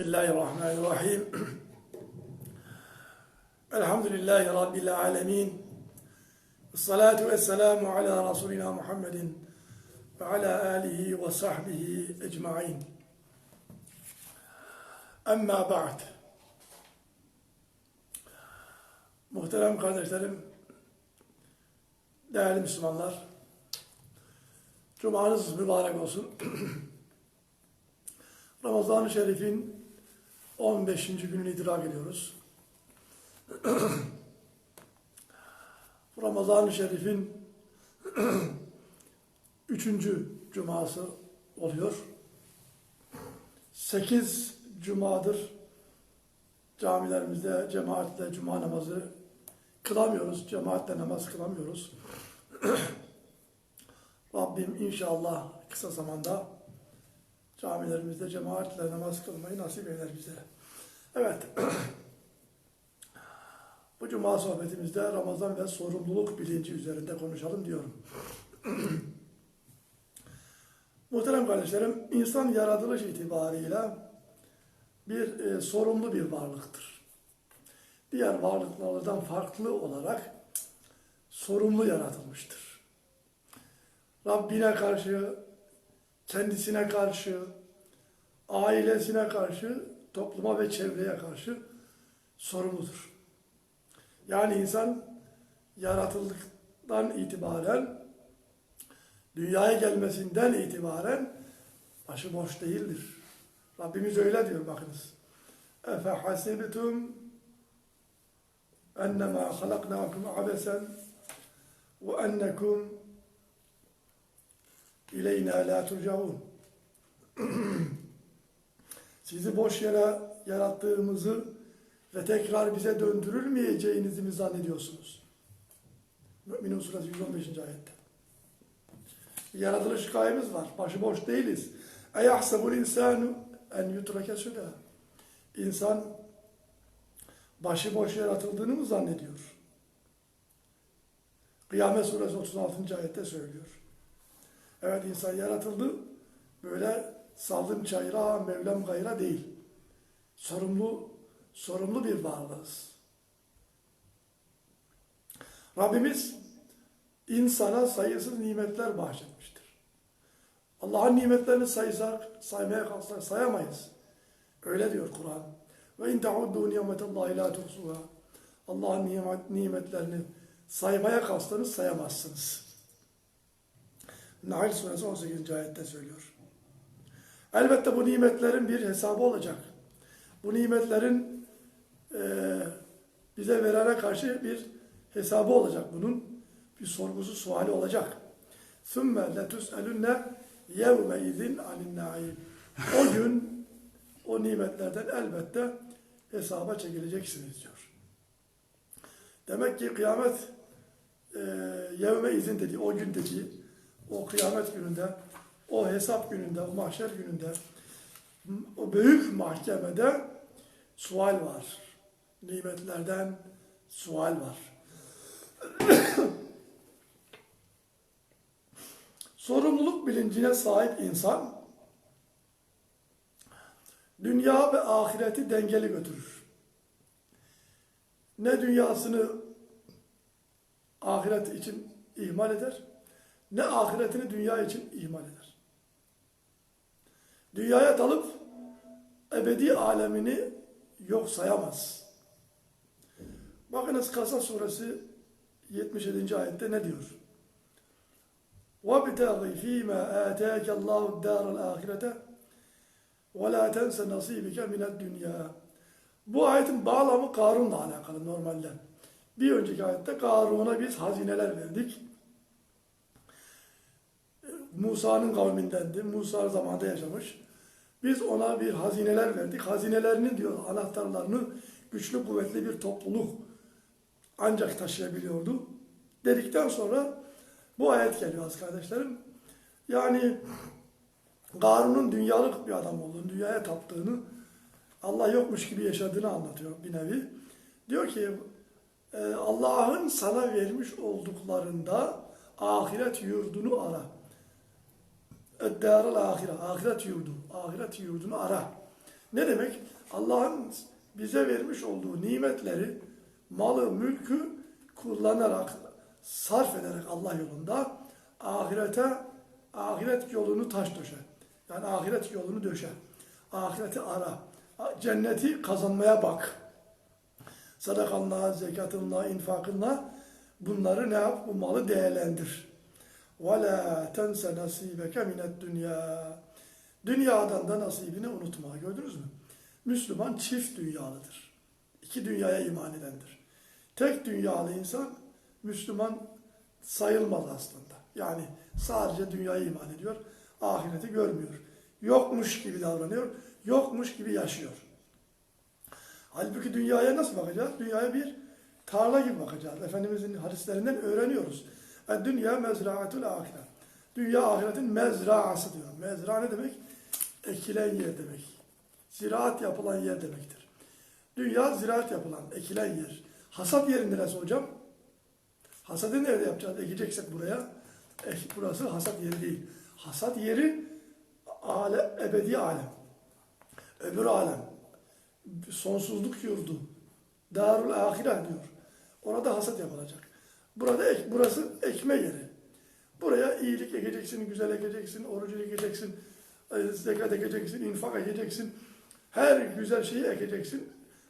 Bismillahirrahmanirrahim. Elhamdülillahi Rabbil alemin. Salatu ve selamu ala Resulina Muhammedin ve ala alihi ve sahbihi ecmain. Amma ba'd. Muhterem kardeşlerim, değerli Müslümanlar, Cumanız mübarek olsun. Ramazan-ı Şerif'in 15. gününü idrak ediyoruz. Ramazan-ı Şerif'in 3. cuması oluyor. 8 cumadır camilerimizde cemaatle cuma namazı kılamıyoruz. Cemaatle namaz kılamıyoruz. Rabbim inşallah kısa zamanda camilerimizde cemaatle namaz kılmayı nasip eder bize. Evet. Bu cuma sohbetimizde Ramazan ve sorumluluk bilinci üzerinde konuşalım diyorum. Muhterem kardeşlerim, insan yaratılış itibarıyla bir e, sorumlu bir varlıktır. Diğer varlıklardan farklı olarak sorumlu yaratılmıştır. Rabbine karşı, kendisine karşı, ailesine karşı, topluma ve çevreye karşı sorumludur. Yani insan yaratıldıktan itibaren, dünyaya gelmesinden itibaren başıboş değildir. Rabbimiz öyle diyor bakınız. Efe hasibtum ennemâ halaknâkum abesen ve ennekum ileyna la turcaun. Sizi boş yere yarattığımızı ve tekrar bize döndürülmeyeceğinizi mi zannediyorsunuz? Müminun suresi 115. ayette. Yaratılış gayemiz var. Başıboş değiliz. Eyahsebul insanu en yutrake süda. İnsan başıboş yaratıldığını mı zannediyor? Kıyamet suresi 36. ayette söylüyor. Evet insan yaratıldı. Böyle saldım çayıra, Mevlam gayra değil. Sorumlu, sorumlu bir varlığız. Rabbimiz insana sayısız nimetler bahşetmiştir. Allah'ın nimetlerini saysak, saymaya kalksak sayamayız. Öyle diyor Kur'an. Ve in ta'uddu nimetallahi la tuhsuha. Allah'ın nimet, nimetlerini saymaya kalksanız sayamazsınız. Nahl suresi 18. ayette söylüyor. Elbette bu nimetlerin bir hesabı olacak. Bu nimetlerin e, bize verene karşı bir hesabı olacak bunun. Bir sorgusu, suali olacak. ثُمَّ لَتُسْأَلُنَّ يَوْمَ اِذٍ عَنِ النَّعِيمِ O gün o nimetlerden elbette hesaba çekileceksiniz diyor. Demek ki kıyamet e, yevme izin dediği, o gün dediği, o kıyamet gününde, o hesap gününde, o mahşer gününde, o büyük mahkemede sual var. Nimetlerden sual var. Sorumluluk bilincine sahip insan, dünya ve ahireti dengeli götürür. Ne dünyasını ahiret için ihmal eder, ne ahiretini dünya için ihmal eder Dünyaya dalıp ebedi alemini yok sayamaz. Bakınız Kasa suresi 77. ayette ne diyor? وَابْتَغِ ف۪ي مَا آتَاكَ اللّٰهُ الدَّارَ الْآخِرَةَ وَلَا تَنْسَ نَصِيبِكَ مِنَ الدُّنْيَا Bu ayetin bağlamı Karun'la alakalı normalde. Bir önceki ayette Karun'a biz hazineler verdik. Musa'nın kavmindendi. Musa zamanında yaşamış. Biz ona bir hazineler verdik. Hazinelerini diyor anahtarlarını güçlü kuvvetli bir topluluk ancak taşıyabiliyordu. Dedikten sonra bu ayet geliyor az kardeşlerim. Yani Karun'un dünyalık bir adam olduğunu, dünyaya taptığını, Allah yokmuş gibi yaşadığını anlatıyor bir nevi. Diyor ki Allah'ın sana vermiş olduklarında ahiret yurdunu ara. Eddârel ahire, ahiret yurdu, ahiret yurdunu ara. Ne demek? Allah'ın bize vermiş olduğu nimetleri, malı, mülkü kullanarak, sarf ederek Allah yolunda ahirete, ahiret yolunu taş döşe. Yani ahiret yolunu döşe. Ahireti ara. Cenneti kazanmaya bak. Sadakanla, zekatınla, infakınla bunları ne yap? Bu malı değerlendir. Ve la tense nasibeke minet dünya. Dünyadan da nasibini unutma. Gördünüz mü? Müslüman çift dünyalıdır. İki dünyaya iman edendir. Tek dünyalı insan Müslüman sayılmaz aslında. Yani sadece dünyaya iman ediyor, ahireti görmüyor. Yokmuş gibi davranıyor, yokmuş gibi yaşıyor. Halbuki dünyaya nasıl bakacağız? Dünyaya bir tarla gibi bakacağız. Efendimizin hadislerinden öğreniyoruz. Dünya mezraatul ahiret. Dünya ahiretin mezraası diyor. Mezra ne demek? Ekilen yer demek. Ziraat yapılan yer demektir. Dünya ziraat yapılan, ekilen yer. Hasat yeri neresi hocam? Hasadı nerede yapacağız? Ekeceksek buraya. Eh, burası hasat yeri değil. Hasat yeri ale, ebedi alem. Öbür alem. Sonsuzluk yurdu. Darul ahire diyor. Orada hasat yapılacak. Burada ek, burası ekme yeri. Buraya iyilik ekeceksin, güzel ekeceksin, orucu ekeceksin, e, zekat ekeceksin, infak ekeceksin. Her güzel şeyi ekeceksin.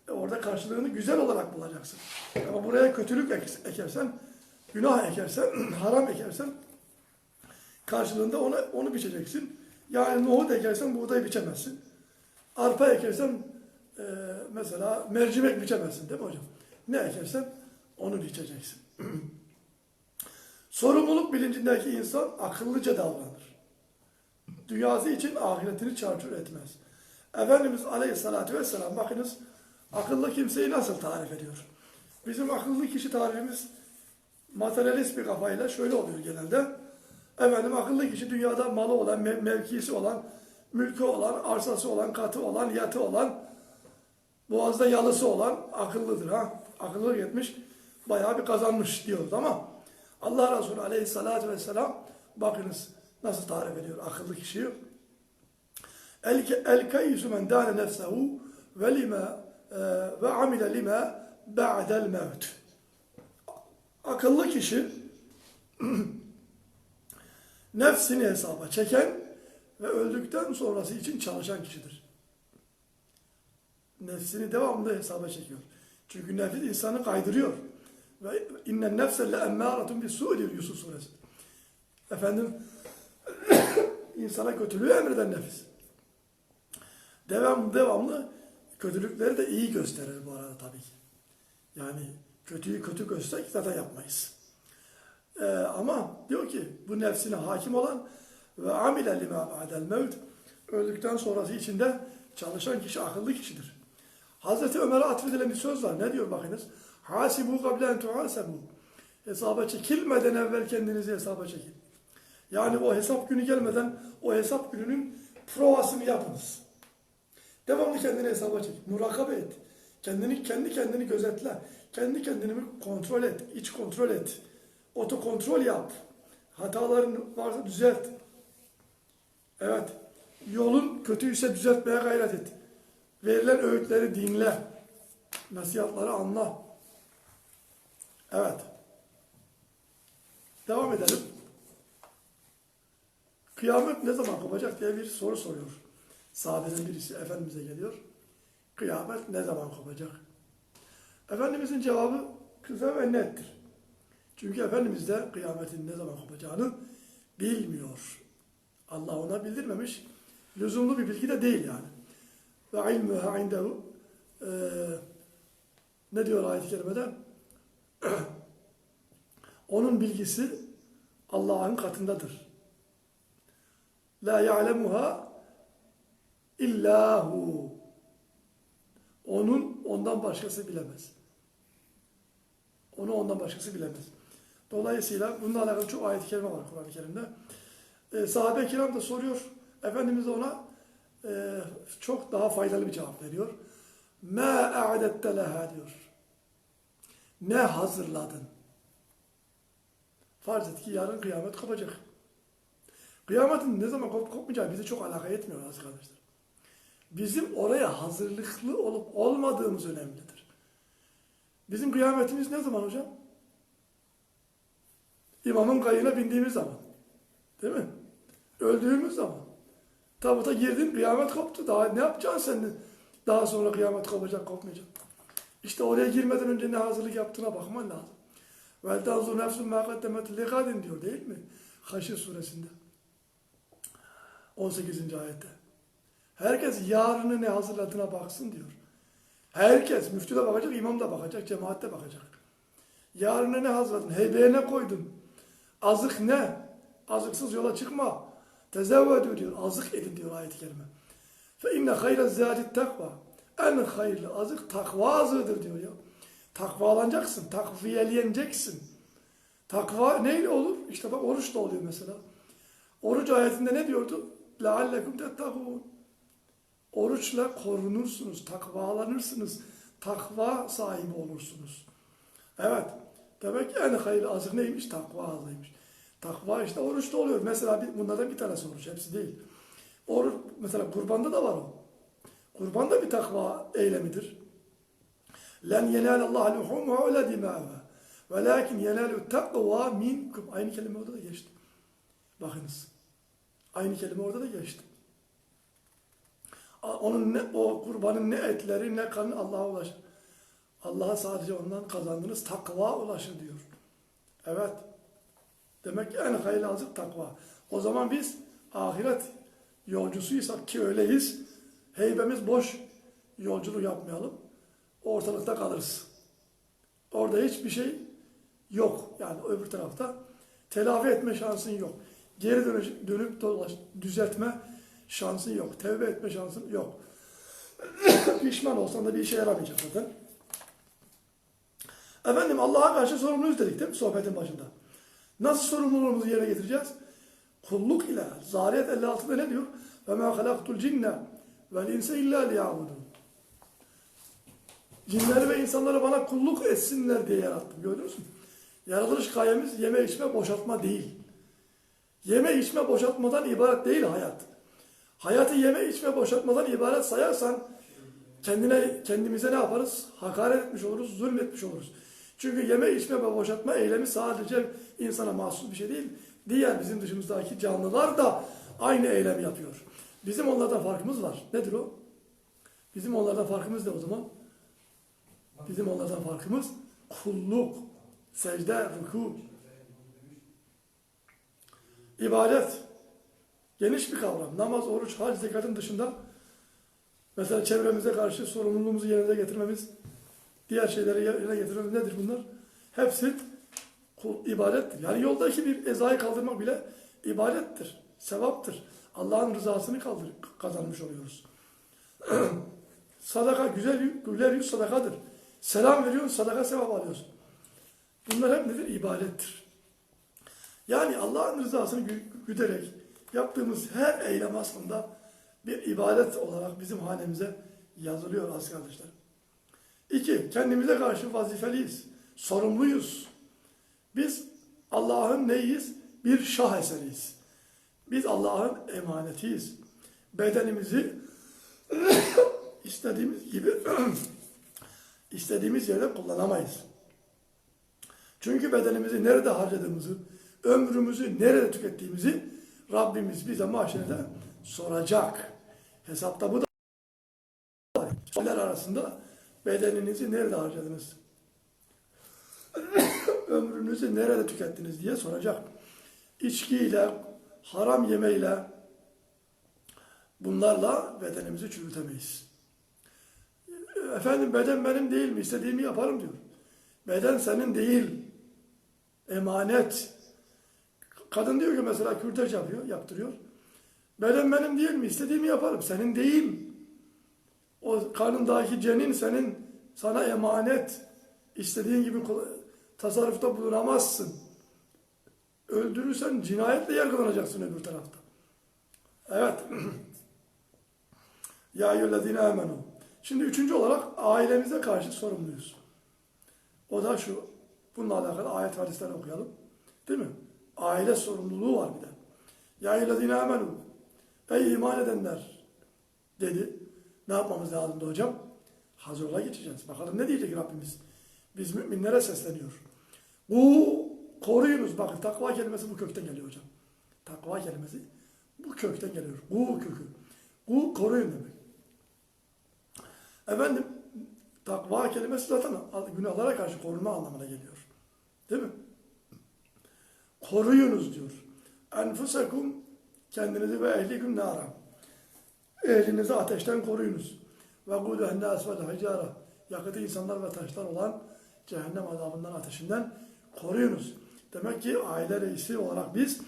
E orada karşılığını güzel olarak bulacaksın. Ama buraya kötülük ek- ekersen, günah ekersen, haram ekersen karşılığında onu, onu biçeceksin. Yani nohut ekersen buğday biçemezsin. Arpa ekersen e, mesela mercimek biçemezsin değil mi hocam? Ne ekersen onu biçeceksin. Sorumluluk bilincindeki insan akıllıca davranır. Dünyası için ahiretini çarçur etmez. Efendimiz Aleyhisselatü Vesselam bakınız akıllı kimseyi nasıl tarif ediyor? Bizim akıllı kişi tarifimiz materyalist bir kafayla şöyle oluyor genelde. Efendim akıllı kişi dünyada malı olan, mev- mevkisi olan, mülkü olan, arsası olan, katı olan, yatı olan, boğazda yalısı olan akıllıdır ha. Akıllı yetmiş, bayağı bir kazanmış diyoruz ama Allah Resulü aleyhissalatü vesselam bakınız nasıl tarif ediyor akıllı kişiyi. El, kayyisu men dâne nefsehu ve lima e, ve amile lima ba'del mevt. Akıllı kişi nefsini hesaba çeken ve öldükten sonrası için çalışan kişidir. Nefsini devamlı hesaba çekiyor. Çünkü nefis insanı kaydırıyor. Ve innen nefse le emmâratun bis diyor Yusuf suresi. Efendim insana kötülüğü emreden nefis. Devam, devamlı kötülükleri de iyi gösterir bu arada tabii ki. Yani kötüyü kötü göstersek zaten yapmayız. Ee, ama diyor ki bu nefsine hakim olan ve amile lima ba'del mevt öldükten sonrası içinde çalışan kişi akıllı kişidir. Hazreti Ömer'e atfedilen bir söz var. Ne diyor bakınız? Hasibu kablen tuhasebu. Hesaba çekilmeden evvel kendinizi hesaba çekin. Yani o hesap günü gelmeden o hesap gününün provasını yapınız. Devamlı kendini hesaba çek. Murakabe et. Kendini kendi kendini gözetle. Kendi kendini kontrol et. iç kontrol et. Oto kontrol yap. Hataların varsa düzelt. Evet. Yolun kötüyse düzeltmeye gayret et. Verilen öğütleri dinle. Nasihatları anla. Evet. Devam edelim. Kıyamet ne zaman kopacak diye bir soru soruyor. Sahabeden birisi Efendimiz'e geliyor. Kıyamet ne zaman kopacak? Efendimizin cevabı kısa ve nettir. Çünkü Efendimiz de kıyametin ne zaman kopacağını bilmiyor. Allah ona bildirmemiş. Lüzumlu bir bilgi de değil yani. Ve ilmuha indehu ne diyor ayet-i kerimede? Onun bilgisi Allah'ın katındadır. La ya'lemuha illahu. Onun ondan başkası bilemez. Onu ondan başkası bilemez. Dolayısıyla bununla alakalı çok ayet-i kerime var Kur'an-ı Kerim'de. Ee, sahabe-i kiram da soruyor. Efendimiz de ona e, çok daha faydalı bir cevap veriyor. Ma a'dette leha diyor. Ne hazırladın? Farz et ki yarın kıyamet kopacak. Kıyametin ne zaman kop kopmayacağı bizi çok alaka etmiyor aziz kardeşler. Bizim oraya hazırlıklı olup olmadığımız önemlidir. Bizim kıyametimiz ne zaman hocam? İmamın kayığına bindiğimiz zaman. Değil mi? Öldüğümüz zaman. Tabuta girdin kıyamet koptu. Daha ne yapacaksın sen? Daha sonra kıyamet kopacak kopmayacak. İşte oraya girmeden önce ne hazırlık yaptığına bakman lazım. Vel tanzur nefsun ma kaddemet ligadin diyor değil mi? Haşr suresinde. 18. ayette. Herkes yarını ne hazırladığına baksın diyor. Herkes, müftü de bakacak, imam da bakacak, cemaat de bakacak. Yarını ne hazırladın? Heybeye ne koydun? Azık ne? Azıksız yola çıkma. Tezevvedü diyor. Azık edin diyor ayet-i kerime. Fe inne hayre zâdit takva En hayırlı azık takva azığıdır diyor ya. Takvalanacaksın, takviyeleneceksin. Takva neyle olur? İşte bak oruç da oluyor mesela. Oruç ayetinde ne diyordu? لَعَلَّكُمْ تَتَّقُونَ Oruçla korunursunuz, takvalanırsınız, takva sahibi olursunuz. Evet, demek ki en hayırlı azık neymiş? Takva azıymış. Takva işte oruçta oluyor. Mesela bir, bunlardan bir tanesi oruç, hepsi değil. Oruç, mesela kurbanda da var o. Kurban da bir takva eylemidir. Len yenal Allah luhumha ve la dimâha. Velakin yenalu takva minkum. Aynı kelime orada da geçti. Bakınız. Aynı kelime orada da geçti. Onun ne, o kurbanın ne etleri ne kanı Allah'a ulaşır. Allah'a sadece ondan kazandığınız takva ulaşır diyor. Evet. Demek ki en hayırlı azık takva. O zaman biz ahiret yolcusuysak ki öyleyiz. Heybemiz boş yolculuk yapmayalım. Ortalıkta kalırız. Orada hiçbir şey yok. Yani öbür tarafta telafi etme şansın yok. Geri dönüp, dönüp dolaş, düzeltme şansın yok. Tevbe etme şansın yok. Pişman olsan da bir işe yaramayacak zaten. Efendim Allah'a karşı sorumluyuz dedik değil mi sohbetin başında? Nasıl sorumluluğumuzu yerine getireceğiz? Kulluk ile. Zariyet 56'da ne diyor? Ve ma halaktul cinne vel insa illa liyabudun. Cinleri ve insanları bana kulluk etsinler diye yarattım. Gördünüz mü? Yaratılış gayemiz yeme içme boşaltma değil. Yeme içme boşaltmadan ibaret değil hayat. Hayatı yeme içme boşaltmadan ibaret sayarsan kendine kendimize ne yaparız? Hakaret etmiş oluruz, zulmetmiş oluruz. Çünkü yeme içme ve boşaltma eylemi sadece insana mahsus bir şey değil. Diğer bizim dışımızdaki canlılar da aynı eylem yapıyor. Bizim onlardan farkımız var. Nedir o? Bizim onlardan farkımız ne o zaman? Bizim onlardan farkımız kulluk, secde, ruku. İbadet. Geniş bir kavram. Namaz, oruç, hac, zekatın dışında mesela çevremize karşı sorumluluğumuzu yerine getirmemiz, diğer şeyleri yerine getirmemiz nedir bunlar? Hepsi kul, ibadettir. Yani yoldaki bir ezayı kaldırmak bile ibadettir, sevaptır. Allah'ın rızasını kaldır, kazanmış oluyoruz. sadaka, güzel, güler yüz sadakadır. Selam veriyorsun, sadaka sevap alıyorsun. Bunlar hep nedir? İbadettir. Yani Allah'ın rızasını gü- güderek yaptığımız her eylem aslında bir ibadet olarak bizim hanemize yazılıyor az kardeşler. İki, kendimize karşı vazifeliyiz. Sorumluyuz. Biz Allah'ın neyiz? Bir şah eseriyiz. Biz Allah'ın emanetiyiz. Bedenimizi istediğimiz gibi istediğimiz yerde kullanamayız. Çünkü bedenimizi nerede harcadığımızı, ömrümüzü nerede tükettiğimizi Rabbimiz bize mahşerde soracak. Hesapta bu da. Sorular arasında bedeninizi nerede harcadınız? Ömrünüzü nerede tükettiniz diye soracak. İçkiyle, haram yemeyle bunlarla bedenimizi çürütemeyiz. Efendim beden benim değil mi? İstediğimi yaparım diyor. Beden senin değil. Emanet. Kadın diyor ki mesela kürtaj yapıyor, yaptırıyor. Beden benim değil mi? İstediğimi yaparım. Senin değil. O karnındaki cenin senin sana emanet. İstediğin gibi tasarrufta bulunamazsın. Öldürürsen cinayetle yargılanacaksın öbür tarafta. Evet. Ya eyyühellezine amenu. Şimdi üçüncü olarak ailemize karşı sorumluyuz. O da şu. Bununla alakalı ayet hadisler okuyalım. Değil mi? Aile sorumluluğu var bir de. Ya eyyühellezine amenu. Ey iman edenler dedi. Ne yapmamız lazımdı hocam? Hazırlığa geçeceğiz. Bakalım ne diyecek Rabbimiz? Biz müminlere sesleniyor. Bu koruyunuz. Bakın takva kelimesi bu kökten geliyor hocam. Takva kelimesi bu kökten geliyor. Bu kökü. Bu koruyun demek. Efendim takva kelimesi zaten günahlara karşı korunma anlamına geliyor. Değil mi? Koruyunuz diyor. Enfusekum kendinizi ve ehlikum nara. Ehlinizi ateşten koruyunuz. Ve guduhen nas vel hicara. Yakıtı insanlar ve taşlar olan cehennem azabından ateşinden koruyunuz. Demek ki aile reisi olarak biz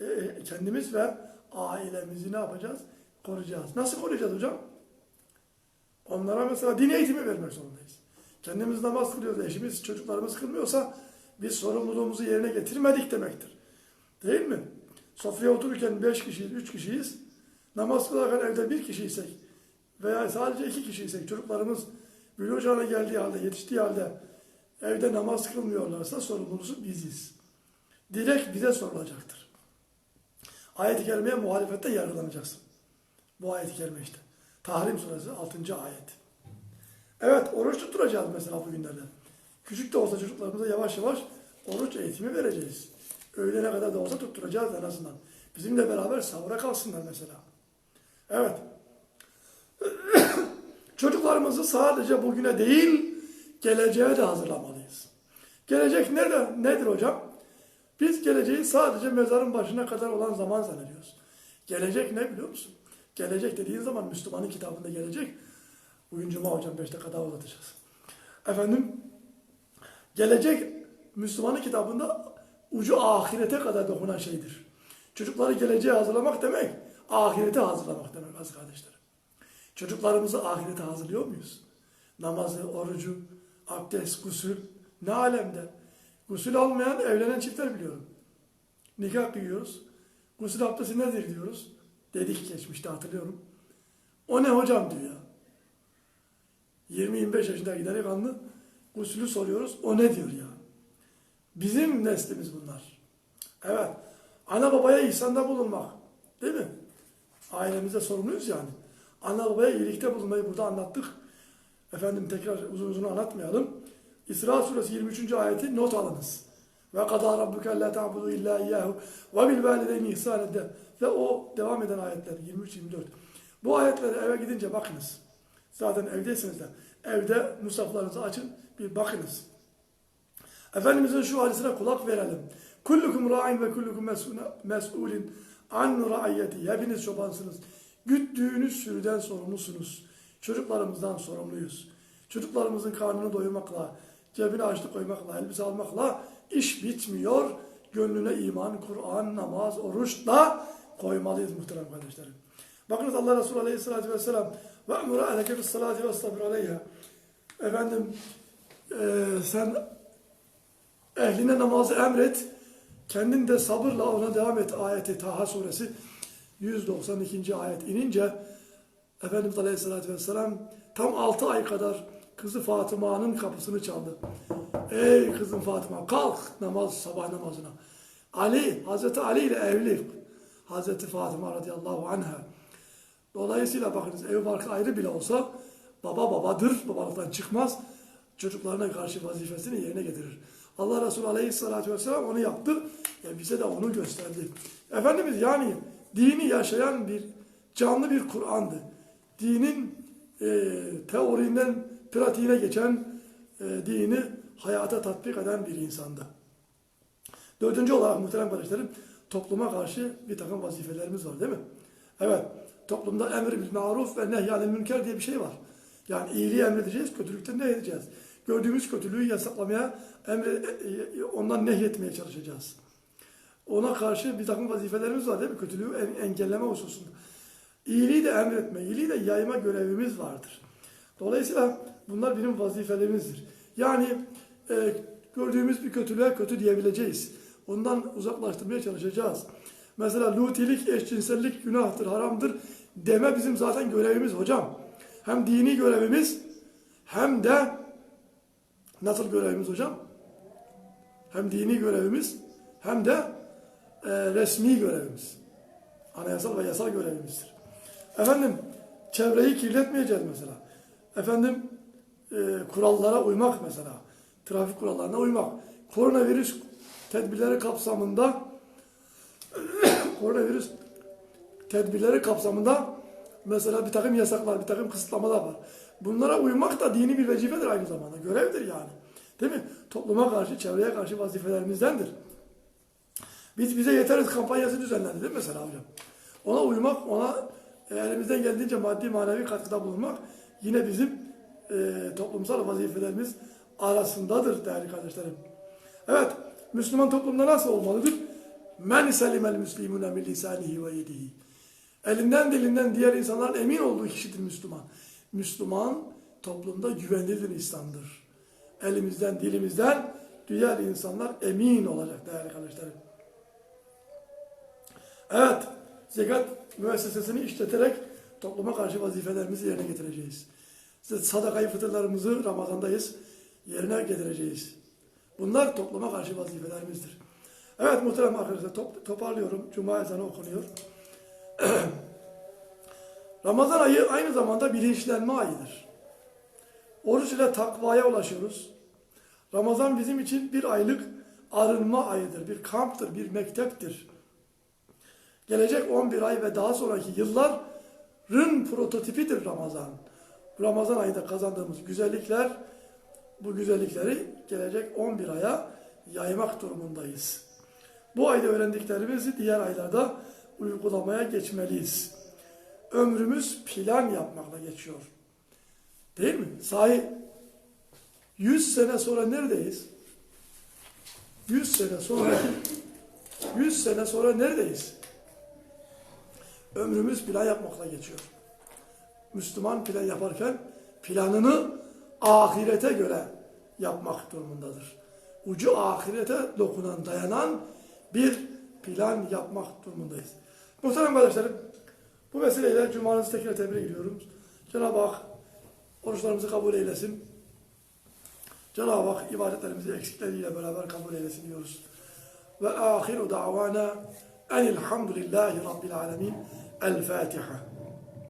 e, e, kendimiz ve ailemizi ne yapacağız? Koruyacağız. Nasıl koruyacağız hocam? Onlara mesela din eğitimi vermek zorundayız. Kendimiz namaz kılıyoruz, eşimiz, çocuklarımız kılmıyorsa biz sorumluluğumuzu yerine getirmedik demektir. Değil mi? Sofraya otururken beş kişiyiz, üç kişiyiz. Namaz kılarken evde bir kişiysek veya sadece iki kişiysek çocuklarımız bülü çağına geldiği halde, yetiştiği halde evde namaz kılmıyorlarsa sorumlusu biziz. Direkt bize sorulacaktır. Ayet-i Kerime'ye muhalefette yargılanacaksın. Bu ayet-i kerime işte. Tahrim suresi 6. ayet. Evet oruç tutturacağız mesela bugünlerde. Küçük de olsa çocuklarımıza yavaş yavaş oruç eğitimi vereceğiz. Öğlene kadar da olsa tutturacağız en azından. Bizimle beraber sahura kalsınlar mesela. Evet. Çocuklarımızı sadece bugüne değil, geleceğe de hazırlamalıyız. Gelecek nerede, nedir hocam? Biz geleceği sadece mezarın başına kadar olan zaman zannediyoruz. Gelecek ne biliyor musun? Gelecek dediğin zaman Müslümanın kitabında gelecek. Bugün Cuma hocam 5 dakika daha uzatacağız. Efendim, gelecek Müslümanın kitabında ucu ahirete kadar dokunan şeydir. Çocukları geleceğe hazırlamak demek, ahirete hazırlamak demek az kardeşlerim. Çocuklarımızı ahirete hazırlıyor muyuz? Namazı, orucu, abdest, gusül, ne alemde? Gusül almayan evlenen çiftler biliyorum. Nikah kıyıyoruz. Gusül abdesti nedir diyoruz. Dedik geçmişte hatırlıyorum. O ne hocam diyor ya. 20-25 yaşında giderek anlı gusülü soruyoruz. O ne diyor ya. Bizim neslimiz bunlar. Evet. Ana babaya ihsanda bulunmak. Değil mi? Ailemize sorumluyuz yani. Ana babaya iyilikte bulunmayı burada anlattık. Efendim tekrar uzun uzun anlatmayalım. İsra suresi 23. ayeti not alınız. Ve kadâ rabbuke la ta'budu illa iyyahu ve bil valideyni ihsan. Ve o devam eden ayetler 23-24. Bu ayetlere eve gidince bakınız. Zaten evdeyseniz de evde musaflarınızı açın bir bakınız. Efendimizin şu hadisine kulak verelim. Kullukum ra'in ve kullukum mes'ulin an ra'iyeti. Hepiniz çobansınız. Güttüğünüz sürüden sorumlusunuz. Çocuklarımızdan sorumluyuz. Çocuklarımızın karnını doyurmakla, cebine açlık koymakla, elbise almakla iş bitmiyor. Gönlüne iman, Kur'an, namaz, oruçla koymalıyız muhterem kardeşlerim. Bakınız Allah Resulü Aleyhisselatü Vesselam ve emru ehleke bis salati ve sabir aleyha. Efendim e, sen ehline namazı emret, kendin de sabırla ona devam et ayeti Taha suresi 192. ayet inince Efendimiz Aleyhisselatü Vesselam tam 6 ay kadar kızı Fatıma'nın kapısını çaldı. Ey kızım Fatıma kalk namaz sabah namazına. Ali, Hazreti Ali ile evli. Hazreti Fatıma radıyallahu anha. Dolayısıyla bakınız ev barkı ayrı bile olsa baba babadır, babalıktan çıkmaz. Çocuklarına karşı vazifesini yerine getirir. Allah Resulü aleyhissalatü vesselam onu yaptı. Ya bize de onu gösterdi. Efendimiz yani dini yaşayan bir canlı bir Kur'an'dı. Dinin e, teorinden pratiğine geçen e, dini hayata tatbik eden bir insandı. Dördüncü olarak muhterem kardeşlerim topluma karşı bir takım vazifelerimiz var değil mi? Evet toplumda emir bil maruf ve nehyanil münker diye bir şey var. Yani iyiliği emredeceğiz, kötülükten ne edeceğiz? Gördüğümüz kötülüğü yasaklamaya, emre, ondan nehyetmeye çalışacağız. Ona karşı bir takım vazifelerimiz var değil mi? Kötülüğü engelleme hususunda. İyiliği de emretme, iyiliği de yayma görevimiz vardır. Dolayısıyla bunlar benim vazifelerimizdir. Yani e, gördüğümüz bir kötülüğe kötü diyebileceğiz. Ondan uzaklaştırmaya çalışacağız. Mesela lutilik, eşcinsellik günahtır, haramdır deme bizim zaten görevimiz hocam. Hem dini görevimiz hem de nasıl görevimiz hocam? Hem dini görevimiz hem de e, resmi görevimiz. Anayasal ve yasal görevimizdir. Efendim çevreyi kirletmeyeceğiz mesela. Efendim e, kurallara uymak mesela. Trafik kurallarına uymak. Koronavirüs tedbirleri kapsamında koronavirüs tedbirleri kapsamında mesela bir takım yasaklar, bir takım kısıtlamalar var. Bunlara uymak da dini bir vecifedir aynı zamanda. Görevdir yani. Değil mi? Topluma karşı, çevreye karşı vazifelerimizdendir. Biz bize yeteriz kampanyası düzenlendi değil mi mesela hocam? Ona uymak, ona elimizden geldiğince maddi manevi katkıda bulunmak yine bizim e, toplumsal vazifelerimiz arasındadır değerli kardeşlerim. Evet, Müslüman toplumda nasıl olmalıdır? Men selimel müslimune min lisanihi ve yedihi. Elinden dilinden diğer insanların emin olduğu kişidir Müslüman. Müslüman toplumda güvenilir insandır. Elimizden, dilimizden diğer insanlar emin olacak değerli kardeşlerim. Evet, zekat müessesesini işleterek topluma karşı vazifelerimizi yerine getireceğiz. Sadakayı fıtırlarımızı Ramazan'dayız, yerine getireceğiz. Bunlar topluma karşı vazifelerimizdir. Evet muhterem arkadaşlar top, toparlıyorum. Cuma ezanı okunuyor. Ramazan ayı aynı zamanda bilinçlenme ayıdır. Oruç ile takvaya ulaşıyoruz. Ramazan bizim için bir aylık arınma ayıdır, bir kamptır, bir mekteptir. Gelecek 11 ay ve daha sonraki yılların prototipidir Ramazan. Ramazan ayında kazandığımız güzellikler, bu güzellikleri gelecek 11 aya yaymak durumundayız. Bu ayda öğrendiklerimizi diğer aylarda uygulamaya geçmeliyiz. Ömrümüz plan yapmakla geçiyor. Değil mi? Sahi 100 sene sonra neredeyiz? 100 sene sonra 100 sene sonra neredeyiz? Ömrümüz plan yapmakla geçiyor. Müslüman plan yaparken planını ahirete göre yapmak durumundadır. Ucu ahirete dokunan, dayanan bir plan yapmak durumundayız. Muhterem kardeşlerim, bu vesileyle Cuma'nızı tekrar tebrik ediyorum. Cenab-ı Hak oruçlarımızı kabul eylesin. Cenab-ı Hak ibadetlerimizi eksikleriyle beraber kabul eylesin diyoruz. Ve ahiru davana enilhamdülillahi rabbil alemin. El Fatiha.